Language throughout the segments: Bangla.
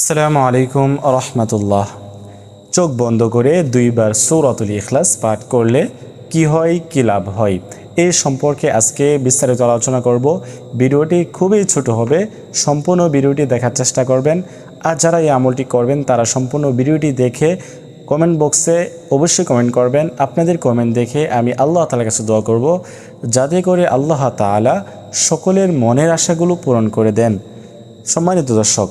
আসসালামু আলাইকুম রহমতুল্লাহ চোখ বন্ধ করে দুইবার সৌরাতুল ইখলাস পাঠ করলে কি হয়, কি লাভ হয়? এই সম্পর্কে আজকে বিস্তারিত আলোচনা করব। ভিডিওটি খুবই ছোট হবে, সম্পূর্ণ ভিডিওটি দেখার চেষ্টা করবেন। আর যারা এই আমলটি করবেন, তারা সম্পূর্ণ ভিডিওটি দেখে কমেন্ট বক্সে অবশ্যই কমেন্ট করবেন। আপনাদের কমেন্ট দেখে আমি আল্লাহ তালার কাছে দোয়া করব, যাতে করে আল্লাহ তাআলা সকলের মনের আশাগুলো পূরণ করে দেন। সম্মানিত দর্শক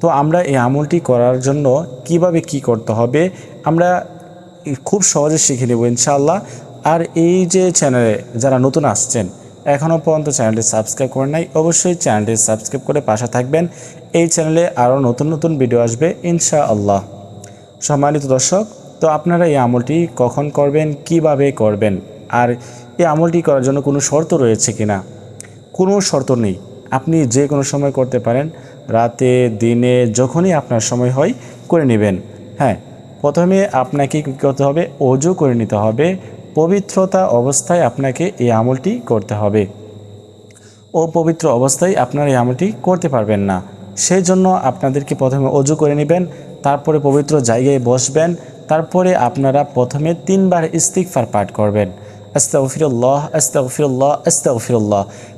তো আমরা এই আমলটি করার জন্য কীভাবে কি করতে হবে, আমরা খুব সহজে শিখে নেব ইনশাআল্লাহ। আর এই যে চ্যানেলে যারা নতুন আসছেন, এখনও পর্যন্ত চ্যানেলটি সাবস্ক্রাইব করেন নাই, অবশ্যই চ্যানেলটি সাবস্ক্রাইব করে পাশে থাকবেন। এই চ্যানেলে আরও নতুন নতুন ভিডিও আসবে ইনশাআল্লাহ। সম্মানিত দর্শক, তো আপনারা এই আমলটি কখন করবেন, কীভাবে করবেন, আর এই আমলটি করার জন্য কোনো শর্ত রয়েছে কিনা? কোনো শর্ত নেই। আপনি যে কোনো সময় করতে পারেন। রাতে, দিনে, যখনই আপনার সময় হয়, করে নেবেন। হ্যাঁ প্রথমে আপনাকে কী করতে হবে? অজু করে নিতে হবে। পবিত্রতা অবস্থায় আপনাকে এই আমলটি করতে হবে। ও পবিত্র অবস্থায় আপনারা এই আমলটি করতে পারবেন না। সেই জন্য আপনাদেরকে প্রথমে অজু করে নেবেন, তারপরে পবিত্র জায়গায় বসবেন, তারপরে আপনারা প্রথমে তিনবার ইস্তিকফার পাঠ করবেন। আস্তাগফিরুল্লাহ আস্তাগফিরুল্লাহ আস্তাগফিরুল্লাহ।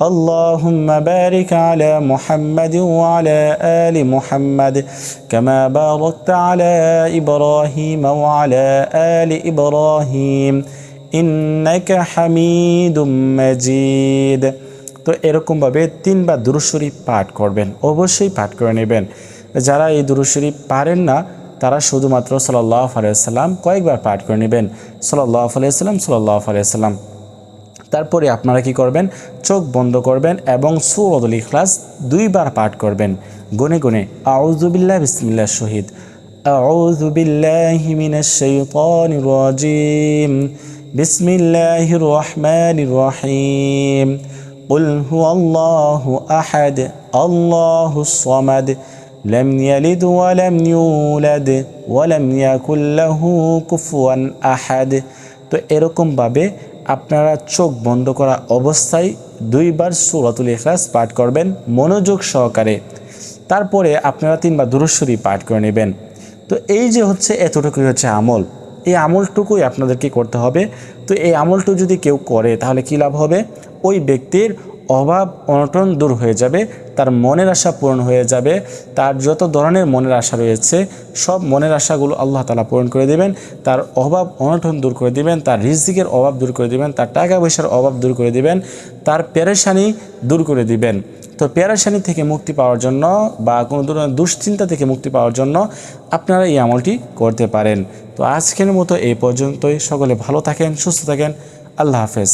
اللهم بارك على محمد وعلى آل محمد كما باركت على إبراهيم وعلى آل إبراهيم إنك حميد مجيد তো এরকমভাবে তিনবার দুরুশরী পাঠ করবেন অবশ্যই পাঠ করে নেবেন যারা এই দুরুশরী পারেন না তারা শুধুমাত্র সাল্লাহ আলাইসাল্লাম কয়েকবার পাঠ করে নেবেন সাল্লাহ আলাইসাল্লাম সাল্লাহ আলাইসাল্লাম তারপরে আপনারা কি করবেন চোখ বন্ধ করবেন এবং সুরদুল ইখলাস দুইবার পাঠ করবেন গুনে গুনে আউজুবিল্লাহ বিসমিল্লাহ শহীদ أعوذ بالله من الشيطان الرجيم بسم الله الرحمن الرحيم قل هو الله أحد الله الصمد لم يلد ولم يولد ولم يكن له كفوا أحد তো এরকমভাবে আপনারা চোখ বন্ধ করা অবস্থায় দুইবার সুরাতুল ইখলাস পাঠ করবেন মনোযোগ সহকারে। তারপরে আপনারা তিনবার দুরুশ্বরী পাঠ করে নেবেন। তো এই যে হচ্ছে এতটুকুই হচ্ছে আমল। এই আমলটুকুই আপনাদেরকে করতে হবে। তো এই আমলটুকু যদি কেউ করে তাহলে কী লাভ হবে? ওই ব্যক্তির অভাব অনটন দূর হয়ে যাবে, তার মনের আশা পূরণ হয়ে যাবে, তার যত ধরনের মনের আশা রয়েছে, সব মনের আশাগুলো আল্লাহ তালা পূরণ করে দেবেন, তার অভাব অনটন দূর করে দিবেন, তার রিজিকের অভাব দূর করে দিবেন, তার টাকা পয়সার অভাব দূর করে দিবেন, তার পেরেশানি দূর করে দিবেন। তো পেরেশানি থেকে মুক্তি পাওয়ার জন্য বা কোনো ধরনের দুশ্চিন্তা থেকে মুক্তি পাওয়ার জন্য আপনারা এই আমলটি করতে পারেন। তো আজকের মতো এই পর্যন্তই। সকলে ভালো থাকেন, সুস্থ থাকেন। আল্লাহ হাফেজ।